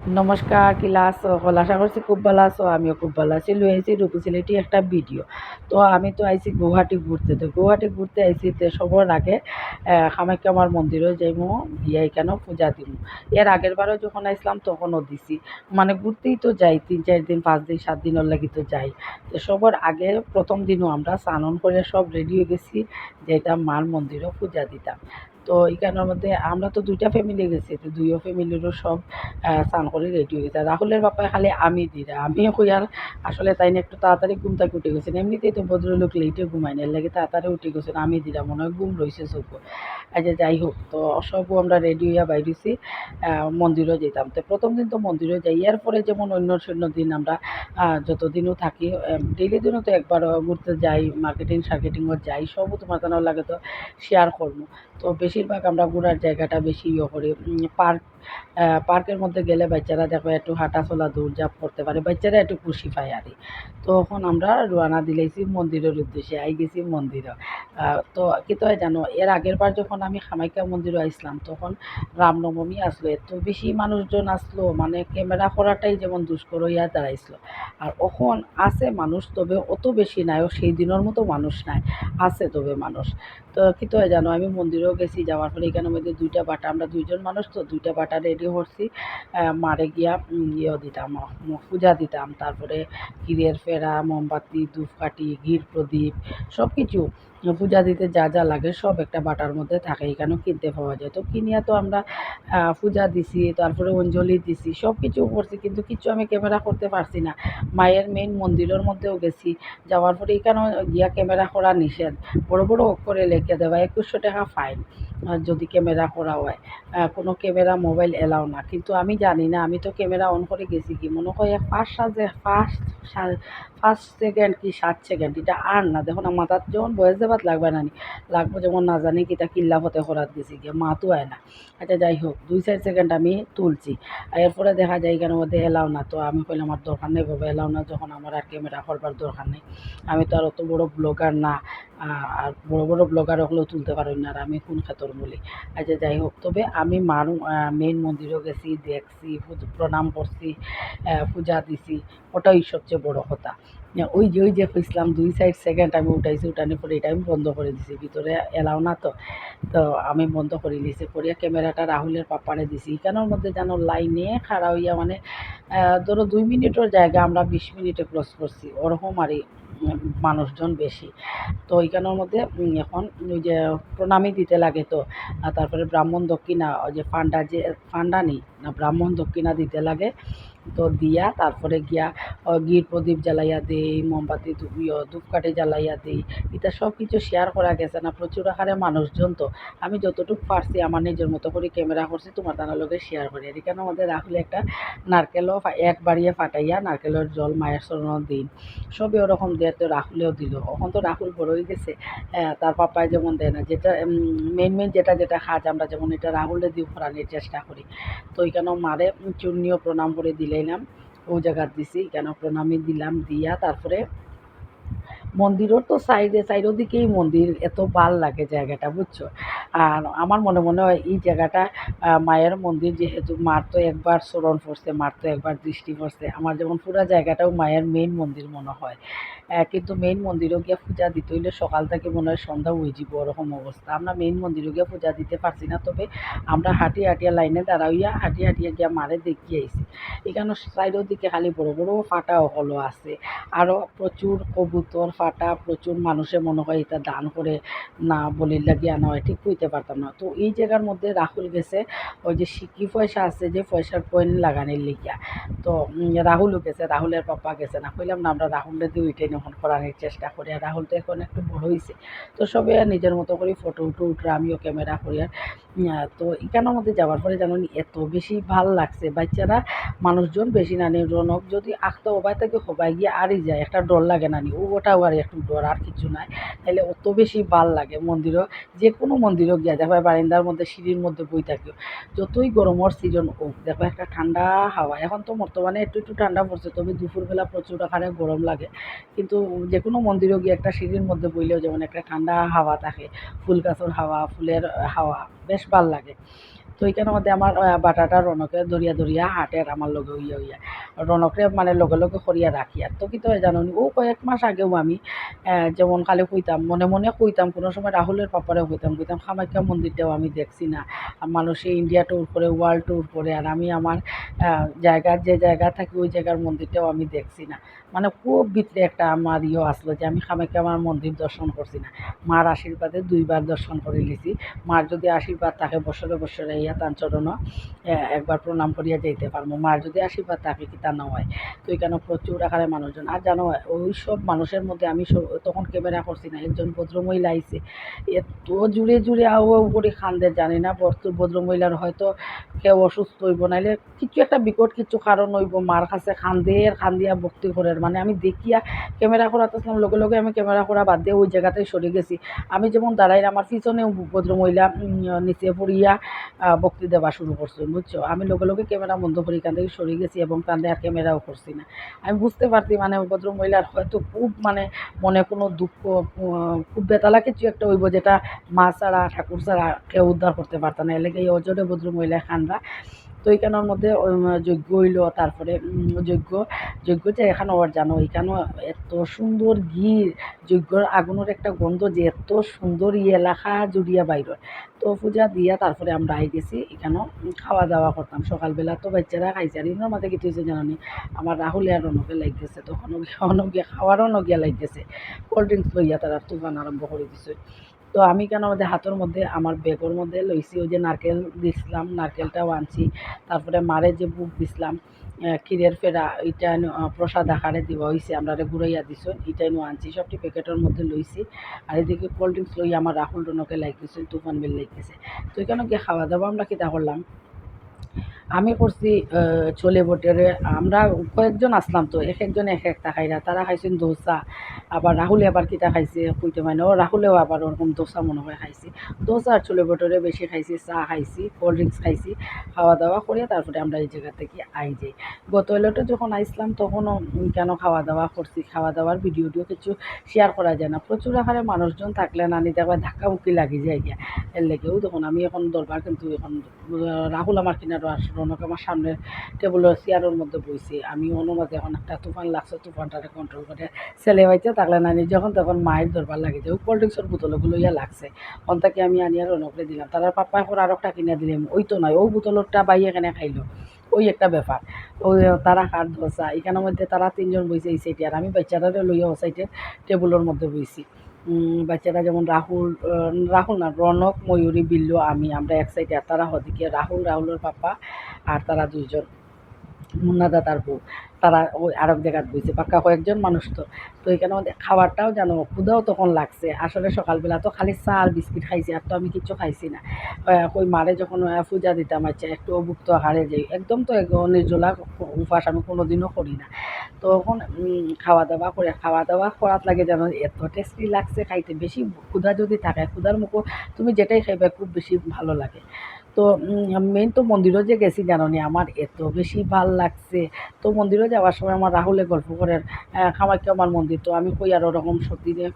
নমস্কার কিলা আছো হল। আশা করছি খুব ভালো আছো, আমিও খুব ভালো আছি। লই আইছি রূপু সিলেটি একটা ভিডিও। তো আমি তো আইছি গুয়াহাটি ঘুরতে। তো গুয়াহাটি ঘুরতে আইছি তো সবার আগে কামাখ্যা আমার মন্দিরও যাইমু গিয়া এখানেও পূজা দিমু। এর আগের বারও যখন আইসলাম তখনও দিছি। মানে ঘুরতেই তো যাই, তিন চার দিন, পাঁচ দিন, সাত দিনের লাগি তো যাই। তো সবার আগে প্রথম দিনও আমরা স্নান করে সব রেডি হয়ে গেছি যেতাম মার মন্দিরও পূজা দিতাম। তো এখানের মধ্যে আমরা তো দুইটা ফ্যামিলি গেছি, তো দুইও ফ্যামিলিরও সব স্নান করে রেডি হয়ে গেছে। রাহুলের বাপায় খালি আমি দিরা আমি কই আর আসলে তাই না একটু তাড়াতাড়ি ঘুম থেকে উঠে গেছেন এমনিতেই তো ভদ্রলোক লেটে ঘুমায় না লাগে তাড়াতাড়ি উঠে গেছেন আমি দিরা মনে হয় ঘুম রয়েছে চোখ আচ্ছা যাই হোক, তো সবও আমরা রেডি হইয়া বাইরেছি মন্দিরও যেতাম তো প্রথম দিন তো মন্দিরও যাই, এরপরে যেমন অন্য শূন্য দিন আমরা যতদিনও থাকি ডেইলি দিনও তো একবার ঘুরতে যাই মার্কেটিং সার্কেটিংও যাই, সবও তোমার জানার লাগে তো শেয়ার করব। তো বেশিরভাগ আমরা ঘোরার জায়গাটা বেশি ইয়ে করি। পার্ক পার্কের মধ্যে গেলে বাচ্চারা দেখো একটু হাঁটা চলা দৌড়ঝাঁপ করতে পারে, বাচ্চারা একটু খুশি পায় আর। তখন আমরা রওনা দিলেছি মন্দিরের উদ্দেশ্যে, আই গেছি মন্দিরে। তো কি তো জানো, এর আগের বার যখন আমি কামাখ্যা মন্দিরে আইসলাম, তখন রামনবমী আসলো, এত বেশি মানুষজন আসলো মানে ক্যামেরা করাটাই যেমন দুষ্কর হইয়া দাঁড়াইছিল আর এখন আছে মানুষ, তবে অত বেশি নাই, ও সেই দিনের মতো মানুষ নাই, আছে তবে মানুষ। তো কি তো জানো, আমি মন্দিরেও গেছি যাওয়ার পরে এখানের মধ্যে দুইটা বাটা আমরা দুইজন মানুষ তো দুইটা বাটা রেডি করছি। মারে গিয়া উম, ইয়ে দিতাম পূজা দিতাম। তারপরে ক্ষীরের ফেরা মোমবাতি ধূপকাঠি ঘির প্রদীপ সব কিছু পূজা দিতে যা যা লাগে সব একটা বাটার মধ্যে থাকে এখানেও কিনতে পাওয়া যায়। তো কিনিয়া তো আমরা পূজা দিছি তারপরে অঞ্জলি দিছি সব কিছু করছি কিন্তু কিছু আমি ক্যামেরা করতে পারছি না। মায়ের মেইন মন্দিরের মধ্যেও গেছি যাওয়ার পরে এখানেও গিয়া ক্যামেরা করা নিষেধ। বড় বড় অক্ষরে লিখে দেওয়া একুশশো টাকা ফাইন যদি ক্যামেরা করা হয়। কোনো ক্যামেরা মোবাইল এলাও না। কিন্তু আমি জানি না, আমি তো ক্যামেরা অন করে গেছি কি? মনে হয় পাঁচ সাজে ফার্স্ট ফার্স্ট সেকেন্ড কি সাত সেকেন্ড, এটা আর না। দেখুন, আমার মাথার যখন বয়স দেবার লাগবে না নি। লাগবো যেমন না জানি কিটা কিল্লা হতে করাত গেছি গিয়ে মা তো আয় না। আচ্ছা যাই হোক, দুই চার সেকেন্ড আমি তুলছি। আর এরপরে দেখা যায় এখানের মধ্যে এলাও না। তো আমি কইলাম, আমার দরকার নেই বাবা, এলাও না। যখন আমার আর ক্যামেরা করবার দরকার নেই। আমি তো আর অত বড় ব্লগার না। আর বড় বড় ব্লগার হলেও তুলতে পারি না, আর আমি কোন ক্ষেত্র বলি? আচ্ছা যাই হোক, তবে আমি মার মেন মন্দিরেও গেছি, দেখছি প্রণাম করছি পূজা দিছি, ওটাই সবচেয়ে বড় কথা। ওই যে ওই যে কইছিলাম দুই সাইড সেকেন্ড আমি উঠাইছি, উঠানোর পরে এটা আমি বন্ধ করে দিছি, ভিতরে এলাও না তো। তো আমি বন্ধ করে দিয়েছি করিয়া ক্যামেরাটা রাহুলের পাপারে দিছি এখানের মধ্যে যেন লাইনে খাড়া হইয়া মানে ধরো দুই মিনিটের জায়গা, আমরা বিশ মিনিটে ক্রস করছি, ওরকম আর মানুষজন বেশি। তো ওইখানের মধ্যে এখন ওই যে প্রণামী দিতে লাগে তো তারপরে ব্রাহ্মণ দক্ষিণা, ওই যে ফান্ডা যে, ফান্ডা নেই, না, ব্রাহ্মণ দক্ষিণা দিতে লাগে। তো দিয়া তারপরে গিয়া গির প্রদীপ জ্বালাইয়া দেই, মোমবাতি ধূপ ইয়ে ধূপকাঠি জ্বালাইয়া দেই এটা সব কিছু শেয়ার করা গেছে না, প্রচুর আকারে মানুষজন তো। আমি যতটুকু পারছি আমার নিজের মতো করে ক্যামেরা করছি, তোমার তার লগে শেয়ার করি। এখানে আমাদের রাখলে একটা নারকেলও এক বাড়িয়ে ফাটাইয়া নারকেলের জল মায়ের চরণও দিন সবই ওরকম দেয় তো রাহুলেও দিল। এখন তো রাহুল বড় হয়ে গেছে তার পাপায় যেমন দেয় না, যেটা মেন মেন যেটা যেটা কাজ আমরা যেমন এটা রাহুলে দিয়ে করানোর চেষ্টা করি। তো এখানেও মারে, চূর্ণীয় প্রণাম করে দিলাম ও জায়গা দিছি কেন প্রণামী দিলাম দিয়া তারপরে মন্দিরও তো সাইডে সাইডের দিকেই মন্দির, এত ভালো লাগে জায়গাটা, বুঝছ? আর আমার মনে মনে হয় এই জায়গাটা মায়ের মন্দির যেহেতু, মার তো একবার স্মরণ পড়ছে, মার তো একবার দৃষ্টি পড়ছে। আমার যেমন পুরা জায়গাটাও মায়ের মেইন মন্দির মনে হয়। কিন্তু মেইন মন্দিরও গিয়ে পূজা দিতে হইলে সকাল থেকে মনে হয় সন্ধ্যা হয়ে যাব ওরকম অবস্থা। আমরা মেইন মন্দিরও গিয়ে পূজা দিতে পারছি না, তবে আমরা হাঁটিয়ে হাঁটিয়ে লাইনে দাঁড়াইয়া হাঁটিয়ে হাঁটিয়ে গিয়া মারে দেখিয়ে আইছি। এখানে সাইডের দিকে খালি বড় বড় ফাটা হলো আছে। আরও প্রচুর কবুতর ফাটা প্রচুর মানুষে মনে হয় এটা দান করে না বলির লাগিয়ে আনা হয়, ঠিক কইতে পারতাম না। তো এই জায়গার মধ্যে রাহুল গেছে, ওই যে সিকি পয়সা আছে যে পয়সার পয়েন্ট লাগানোর লিগিয়া। তো রাহুলও গেছে, রাহুলের পাপা গেছে না, কইলাম না আমরা রাহুলের দিয়ে উঠে এখন করানোর চেষ্টা করি। আর রাহুল তো এখন একটু বড় হয়েছে তো সবে নিজের মতো করে ফটো উঠে আমিও ক্যামেরা করি আর তো এখানের মধ্যে যাওয়ার পরে জানো এত বেশি ভালো লাগছে। বাচ্চারা মানুষজন বেশি না নেই রনক যদি আঁকতে ওবাই থেকে হবাই গিয়ে আরই যায়, একটা ডর লাগে না নি। ও ওটাও আর একটু ডর আর কিছু নাই। তাহলে অত বেশি ভালো লাগে মন্দিরও। যে কোনো মন্দিরও গিয়া দেখো বারিন্দার মধ্যে, সিঁড়ির মধ্যে বই থাকি যতই গরমের সিজন হোক দেখো একটা ঠান্ডা হাওয়া। এখন তো বর্তমানে একটু একটু ঠান্ডা পড়ছে, তবে দুপুরবেলা প্রচুর আকারে গরম লাগে। কিন্তু যে কোনো মন্দিরও গিয়ে একটা সিঁড়ির মধ্যে বইলেও যেমন একটা ঠান্ডা হাওয়া থাকে ফুল গাছের হাওয়া, ফুলের হাওয়া, বেশ ভালো লাগে। তো এইখানের মধ্যে আমার বাটাটা রনকে দরিয়া দরিয়া হাটের আমার লগে হইয়া হইয়া রনকরে মানে লগে লগে করিয়া রাখি আর তো কিন্তু জানো ও, কয়েক মাস আগেও আমি যেমন খালি কইতাম মনে মনে কইতাম কোনো সময় রাহুলের পাপারে কইতাম কইতাম কামাখ্যা মন্দিরটাও আমি দেখছি না। মানুষে ইন্ডিয়া ট্যুর করে ওয়ার্ল্ড ট্যুর করে আর আমি আমার জায়গার যে জায়গা থাকি ওই জায়গার মন্দিরটাও আমি দেখছি না। মানে খুব ভিতরে একটা আমার ইয়ে আসলো যে আমি কামাখ্যা আমার মন্দির দর্শন করছি না। মার আশীর্বাদে দুইবার দর্শন করে লিছি। মার যদি আশীর্বাদ থাকে বছরে বছরে ইয়া তান চরণ একবার প্রণাম করিয়া যাইতে পারব মার যদি আশীর্বাদ থাকে কি তা না হয় তো এখানে প্রচুর আকারে মানুষজন? আর জানো, ওই সব মানুষের মধ্যে আমি তখন ক্যামেরা করছি না, একজন ভদ্রমহিলা আইছে। এত জুড়ে জুড়ে আউ আউ করে খান্দে জানি না ভদ্র- ভদ্রমহিলার হয়তো কেউ অসুস্থ হইব, নাইলে কিছু একটা বিকট কিছু কারণ হইব, মার কাছে খান্দে আর খান্দিয়া ভক্তি করে মানে আমি দেখিয়া ক্যামেরা করাতেছিলাম, লগে লগে আমি ক্যামেরা করা বাদ দিয়ে ওই জায়গাতেই সরে গেছি। আমি যেমন দাঁড়াই আমার পিছনে ভদ্রমহিলা নিচে পড়িয়া বক্তি দেওয়া শুরু করছে, বুঝছ? আমি লোকে লোকে ক্যামেরা বন্ধ করি কান থেকে সরে গেছি এবং কান্দে আর ক্যামেরাও করছি না। আমি বুঝতে পারছি মানে ভদ্র মহিলার হয়তো খুব মানে মনে কোনো দুঃখ খুব বেতালা কিছু একটা হইব যেটা মা ছাড়া, ঠাকুর ছাড়া কেউ উদ্ধার করতে পারতো না। এলাকায় এই ভদ্র মহিলা খানরা তো এইখানের মধ্যে যজ্ঞ হইল, তারপরে যজ্ঞ যজ্ঞ যে এখানে ওর জানো এখানেও এত সুন্দর ঘি যজ্ঞর আগুনের একটা গন্ধ যে এত সুন্দর ই এলাকা জুড়িয়া বাইর তো পূজা দিয়া তারপরে আমরা আই গেছি এখানেও খাওয়া দাওয়া করতাম। সকালবেলা তো বাচ্চারা খাইছে, আর ইনোর মাঝে কিছু হয়েছে জানি আমার রাহুল আর রনকে লাগ গেছে তখন অনগিয়া খাওয়ারও নগিয়া লাগ গেছে কোল্ড ড্রিঙ্কস লইয়া তারা তুফান আরম্ভ করে দিছে। তো আমি কেন আমাদের হাতের মধ্যে, আমার ব্যাগের মধ্যে লইছি, ওই যে নারকেল দিছিলাম নারকেলটাও আনছি, তারপরে মারে যে বুক দিছিলাম ক্ষীরের ফেরা, এটা প্রসাদ আকারে দেওয়া হয়েছে আমরা ঘুরাইয়া দিছ, এটা এনে আনছি, সবটি প্যাকেটের মধ্যে লইছি, আর এদিকে কোল্ড ড্রিঙ্কস লই আমার রাহুল রনকে লাগতেছে তুফান বিল লাগতেছে তো এখানে গিয়ে খাওয়া দাওয়া আমরা কিতা করলাম? আমি করছি ছোলে বটেরে, আমরা কয়েকজন আসলাম তো এক একজন এক একটা খাইরা তারা খাইছেন দোসা আবার রাহুলে আবার কিতা খাইছে, কইতে মানে ও রাহুলেও আবার ওরকম দোসা মনে হয় খাইছি। দোসা আর ছোলে বটরে বেশি খাইছি, চা খাইছি কোল্ড ড্রিঙ্কস খাইছি, খাওয়া দাওয়া করে তারপরে আমরা এই জায়গা থেকে আই যাই। গত এলোটা যখন আইসলাম তখনও কেন খাওয়া দাওয়া করছি, খাওয়া দাওয়ার ভিডিওটিও কিছু শেয়ার করা যায় না। প্রচুর আকারে মানুষজন থাকলে নানি দেখবা ধাক্কামুক্কি লাগি যায় গিয়া। এর লেগেও তখন আমি এখন দরবার কিন্তু এখন রাহুল আমার কিনারও আর রনক আমার সামনের টেবিলের চেয়ারের মধ্যে বইছি। আমি অনুমাতে এখন একটা তুফান লাগছে, তুফানটারে কন্ট্রোল করে ছেলে হইতে থাকলে নানি যখন তখন মায়ের দরবার লাগে ওই কোল্ড ড্রিঙ্কসের বোতলগুলো ইয়া লাগছে। অন্তাকে আমি আনিয়া রনকরে দিলাম। তারা পাপ্পা এখন আর একটা কিনে দিলাম ওই তো নয় ওই বোতলটা বাইয়ে এখানে খাইলো। ওই একটা ব্যাপার। ওই তারা হাত ধোসা এখানের মধ্যে তারা তিনজন বইছে এই সাইডে। আর আমি বাচ্চাটারে লইয়া ও সাইডে টেবিলের মধ্যে বইছি। বাচ্চারা যেমন রাহুল রাহুল না, রনক, ময়ূরী, বিল্লু, আমি, আমরা এক সাইডে। আর তারা হদিকে রাহুল, রাহুলের পাপা আর তারা দুইজন। মুন্নাদা তার বউ। তারা ওই আরব জায়গাত বইছে, পাক্কা কয়েকজন মানুষ তো। তো এখানে আমাদের খাবারটাও জানো ক্ষুদাও তখন লাগছে। আসলে সকালবেলা তো খালি চা আর বিস্কিট খাইছি, আর তো আমি কিছু খাইছি না। ওই মারে যখন পূজা দিতাম আচ্ছা একটু অভুক্ত হারে যাই। একদম তো নির্জলা উপাস আমি কোনোদিনও করি না। তখন খাওয়া দাওয়া করে খাওয়া দাওয়া করাত লাগে যেন এত টেস্টি লাগছে খাইতে। বেশি ক্ষুধা যদি থাকে, ক্ষুধার মুখো তুমি যেটাই খাইবে, খুব বেশি ভালো লাগে। তো মেন তো মন্দিরও যে গেছি জানো আমার এত বেশি ভালো লাগছে। তো মন্দিরও যাওয়ার সময় আমার রাহুলে গল্প করেন কামাখ্যা আমার মন্দির। তো আমি কই আর ওরকম সতীরে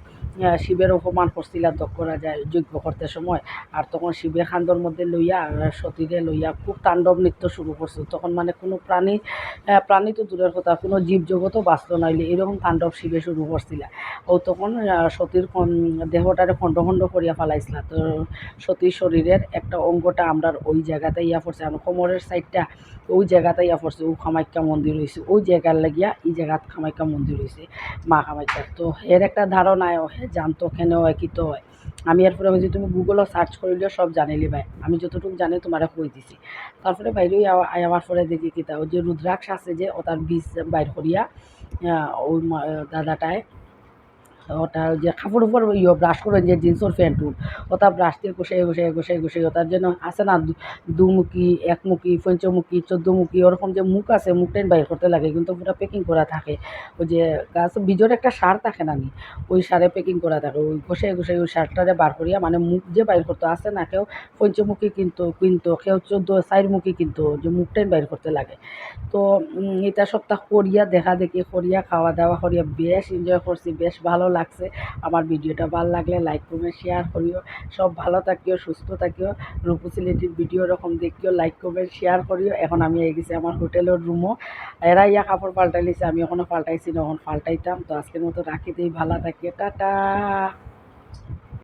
শিবের অপমান করছিলাম তো করা যায় যজ্ঞ করতে সময়। আর তখন শিবের খান্দর মধ্যে লইয়া সতীরে লইয়া খুব তাণ্ডব নৃত্য শুরু করছিল তখন মানে কোনো প্রাণী প্রাণী তো দূরের কথা, কোনো জীবজগতও বাঁচত নইলে এরকম তাণ্ডব শিবে শুরু করছিল। ও তখন সতীর দেহটারে খণ্ড খণ্ড করিয়া ফেলাইছিল। তো সতীর শরীরের একটা অঙ্গটা আমরা ওই জায়গাতে ইয়া পড়ছে। আর কোমরের সাইডটা ওই জায়গাতে ইয়া পড়ছে। ও কামাখ্যা মন্দির হয়েছে ওই জায়গার লাগিয়া এই জায়গাত কামাখ্যা মন্দির হয়েছে মা কামাখ্যার তো এর একটা ধারণায় হে জানতো কেন হয় কি তো হয় আমি এরপরে বলছি তুমি গুগলও সার্চ করিলেও সব জানিলি ভাই আমি যতটুকু জানি তোমারে কই দিছি। তারপরে বাইরে আমার পরে দেখি কি তা, ওই যে রুদ্রাক্ষ আছে যে, ও তার বীজ বাইর করিয়া ওই দাদাটায় ওটা যে কাপড় উপর ইয়ে ব্রাশ করে যে জিন্সের প্যান্ট ওটা ব্রাশ দিয়ে ঘষে ঘষে ঘষে ঘষে ওটার জন্য আছে না দুমুখী, একমুখী, পঞ্চমুখী, চোদ্দমুখী, ওরকম যে মুখ আছে মুখটাই বাইর করতে লাগে, কিন্তু পুরো প্যাকিং করা থাকে। ওই যে গাছ বীজের একটা সার থাকে না নি? ওই সারে প্যাকিং করা থাকে, ওই ঘষে ঘষে ওই সারটারে বার করিয়া মানে মুখ যে বাইর করতে আছে না কেউ, পঞ্চমুখী কিন্তু কিন্তু, কেউ চোদ্দ, চারমুখী কিন্তু, যে মুখটাই বাইর করতে লাগে। তো এটা সপ্তাহ করিয়া দেখা দেখি, করিয়া খাওয়া দাওয়া করিয়া বেশ এনজয় করছি, বেশ ভালো লাগছে। আমার ভিডিওটা ভালো লাগলে লাইক কমেন্ট শেয়ার করিও। সব ভালো থাকিও, সুস্থ থাকিও। রূপসিলিটির ভিডিও রকম দেখিও লাইক কমেন্ট শেয়ার করিও। এখন আমি এই গেছি আমার হোটেলের রুমও এরা ইয়া কাপড় পাল্টাই লিছে আমি এখনও পাল্টাইছি না, এখন পাল্টাইতাম। তো আজকের মতো রাখি দিই, ভালো থাকিও, টাটা।